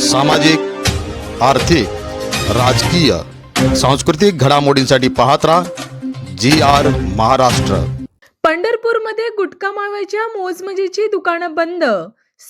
सामाजिक आर्थिक राजकीय सांस्कृतिक घडामोडींसाठी पाहत राहा जी आर महाराष्ट्र. पंढरपूरमध्ये गुटखा माव्याच्या मोजमजेची दुकानं बंद.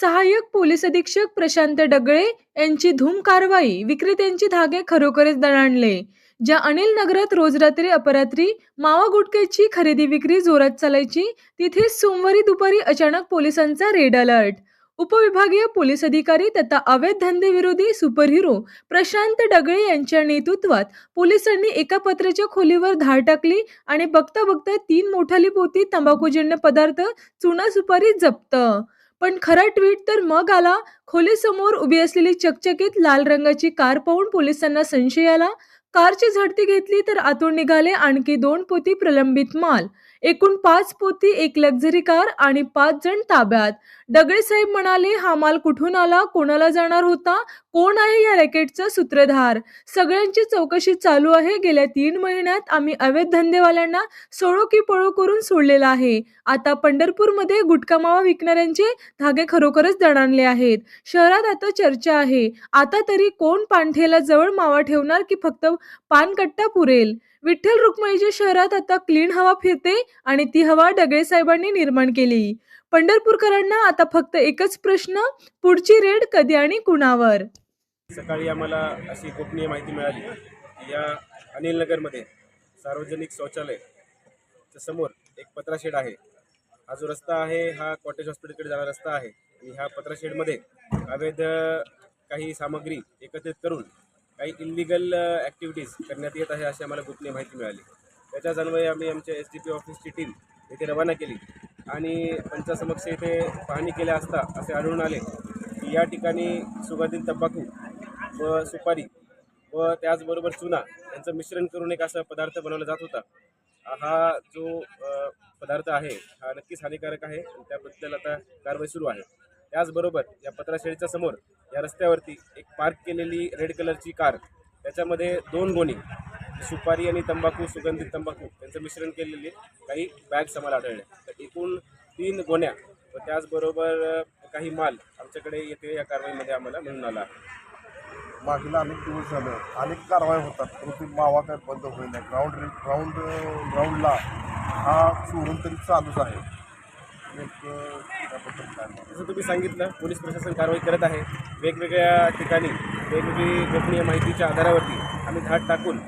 सहाय्यक पोलीस अधीक्षक प्रशांत डगळे यांची धूम कारवाई. विक्रेत्यांची धागे खरोखरच दणाणले. ज्या अनिल नगरात रोज रात्री अपरात्री मावा गुटख्याची खरेदी विक्री जोरात चालायची तिथे सोमवारी दुपारी अचानक पोलिसांचा रेड अलर्ट. उपविभागीय पोलीस अधिकारी तथा अवैध धंदेविरोधी सुपरहिरो प्रशांत डगळे यांच्या नेतृत्वात पोलिसांनी एका पत्राच्या खोलीवर धाड टाकली आणि बघता बघता तीन मोठाली पोती तंबाखूजन्य पदार्थ चुना सुपारी जप्त. पण खरा ट्विट तर मग आला खोलीसमोर उभी असलेली चकचकीत लाल रंगाची कार पाहून पोलिसांना संशय आला. कारची झडती घेतली तर आतून निघाले आणखी दोन पोती प्रलंबित माल. एकूण पाच पोती एक लक्झरी कार आणि पाच जण ताब्यात. डगळे साहेब म्हणाले हा माल कुठून आला? कोणाला जाणार होता? कोण आहे या रॅकेटचा सूत्रधार? सगळ्यांची चौकशी चालू आहे. गेल्या तीन महिन्यात आम्ही अवैध धंदेवाल्यांना सोडो की पळो करून सोडलेला आहे. आता पंढरपूरमध्ये गुटखा मावा विकणाऱ्यांचे धागे खरोखरच दणाणले आहेत. शहरात आता चर्चा आहे. आता तरी कोण पांठेला जवळ मावा ठेवणार की फक्त पानकट्टा पुरेल? विठ्ठल रुक्माईच्या शहरात आता क्लीन हवा फिरते आणि ती हवा डगळे साहेबांनी निर्माण केली. पंढरपूरकरांना आता फक्त एकच प्रश्न पुढची रेड कधी आणि कुणावर? सकाळी आम्हाला अशी गोपनीय माहिती मिळाली की या अनिल नगरमध्ये सार्वजनिक शौचालय समोर एक पत्राशेड आहे. हा जो रस्ता आहे हा कॉटेज हॉस्पिटलकडे जाणारा रस्ता आहे. आणि ह्या पत्राशेडमध्ये अवैध काही सामग्री एकत्रित करून काही इलिगल ॲक्टिव्हिटीज करण्यात येत आहे अशी आम्हाला गोपनीय माहिती मिळाली. त्याच्याच अन्वये आम्ही आमच्या एस डी पी ऑफिसची टीम येथे रवाना केली. आणि पंचासमक्ष येथे पाहणी केल्या असता असे आढळून आले की या ठिकाणी सुगंधित तंबाखू व सुपारी व त्याचबरोबर चुना यांचं मिश्रण करून एक असा पदार्थ बनवला जात होता. हा जो पदार्थ आहे हा नक्कीच हानिकारक आहे. आणि त्याबद्दल आता कारवाई सुरू आहे. त्याचबरोबर या पत्राशेळीच्या समोर या रस्त्यावरती एक पार्क केलेली रेड कलरची कार त्याच्यामध्ये दोन गोणी सुपारी आणि तंबाखू सुगंधित तंबाखू यांचं मिश्रण केलेले काही बॅग्स आम्हाला आढळल्या तर एकूण तीन गोण्या व त्याचबरोबर काही माल आमच्याकडे येथे या कारवाईमध्ये आम्हाला मिळून आला मागील अनेक दिवस झालं अनेक कारवाया होतात. परंतु मावा काय बंद होईल नाही. ग्राउंड ग्राउंड ग्राउंडला हा चोरून तरी चालूच आहे नेमकं त्याबद्दल काय मत? जसं तुम्ही सांगितलं पोलीस प्रशासन कारवाई करत आहे. वेगवेगळ्या ठिकाणी वेगवेगळी गोपनीय माहितीच्या आधारावरती आम्ही धाड टाकून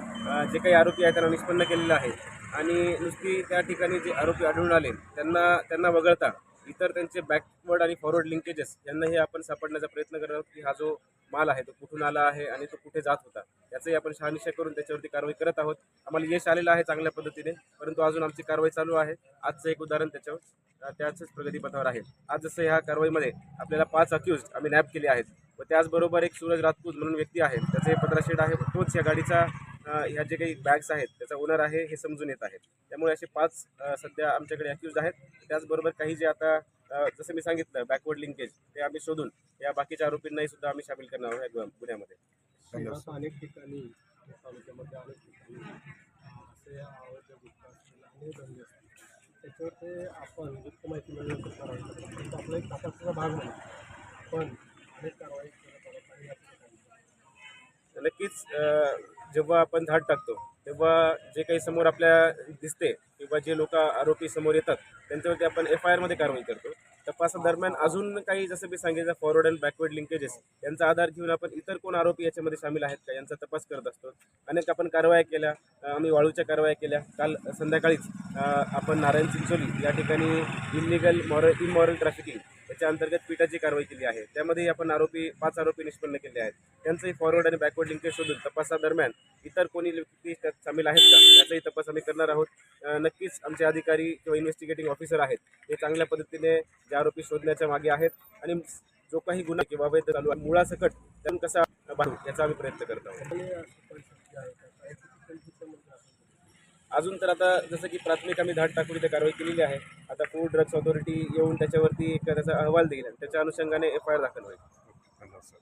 जे काही आरोपी आहेत त्यांना निष्पन्न केलेलं आहे. आणि नुसती त्या ठिकाणी जे आरोपी आढळून आले त्यांना त्यांना वगळता इतर त्यांचे बॅकवर्ड आणि फॉरवर्ड लिंकेजेस यांनाही आपण सापडण्याचा प्रयत्न करत आहोत की हा जो माल आहे तो कुठून आला आहे आणि तो कुठे जात होता. याचंही आपण शहानिशा करून त्याच्यावरती कारवाई करत आहोत. आम्हाला यश आलेलं आहे चांगल्या पद्धतीने परंतु अजून आमची कारवाई चालू आहे. आजचं एक उदाहरण त्याच्यावर त्याच प्रगतीपथावर आहे. आज जसं ह्या कारवाईमध्ये आपल्याला पाच अक्युज आम्ही नॅप केले आहेत. व त्याचबरोबर एक सूरज राजपूत म्हणून व्यक्ती आहे. त्याचं हे पत्राशेड आहे. तोच या गाडीचा ह्या जे काही बॅग्स आहेत त्याचा ओनर आहे हे समजून येत आहे त्यामुळे असे पाच सध्या आमच्याकडे अक्युज आहेत. त्याचबरोबर काही जे आता जसं मी सांगितलं बॅकवर्ड लिंकेज ते आम्ही शोधून या बाकीच्या आरोपींनाही सुद्धा आम्ही सामील करणार आहोत या गुन्ह्यामध्ये. शहरात अनेक ठिकाणी तालुक्यामध्ये अनेक ठिकाणी असे असतील अनेक धंदे असतील त्याच्यावर ते आपण गुप्त माहिती मिळण्याचं कारवाई करतो तो आपला एक तपासाचा भाग म्हणून पण अनेक कारवाई नक्कीच जेव्हा आपण धाड टाकतो तेव्हा जे काही समोर आपल्या दिसते किंवा जे लोक आरोपी समोर येतात त्यांच्यावरती आपण एफ आय आरमध्ये कारवाई करतो. तपासादरम्यान अजून काही जसं मी सांगितलं फॉरवर्ड अँड बॅकवर्ड लिंकेजेस यांचा आधार घेऊन आपण इतर कोण आरोपी याच्यामध्ये सामील आहेत का? यांचा तपास करत असतो. अनेक आपण कारवाया केल्या. आम्ही वाळूच्या कारवाया केल्या. काल संध्याकाळीच आपण नारायण चिंचोली या ठिकाणी इलिगल मॉरल इमॉरल ट्रॅफिकिंग याच्या अंतर्गत पीठाची कारवाई केली आहे. त्यामध्ये आपण आरोपी पाच आरोपी निष्पन्न केले आहेत. त्यांचंही फॉरवर्ड आणि बॅकवर्ड लिंकेज शोधून तपासादरम्यान इतर कोणी व्यक्ती त्यात सामील आहेत का? याचाही तपास आम्ही करणार आहोत. नक्कीच आमचे अधिकारी किंवा इन्व्हेस्टिगेटिंग ऑफिसर आहेत. हे चांगल्या पद्धतीने जे आरोपी शोधण्याच्या मागे आहेत आणि जो काही गुन्हा किंवा वैध चालू आहे मुळासकट त्यातून कसा बांधू याचा आम्ही प्रयत्न करत आहोत. अजून तर आता जसं की प्राथमिक आम्ही धाड टाकून इथे कारवाई केलेली आहे. फूड ड्रग्स ऑथॉरिटी येऊन त्याच्यावरती एक त्याचा अहवाल देईल आणि त्याच्या अनुषंगाने एफ आय आर दाखल होईल. धन्यवाद सर.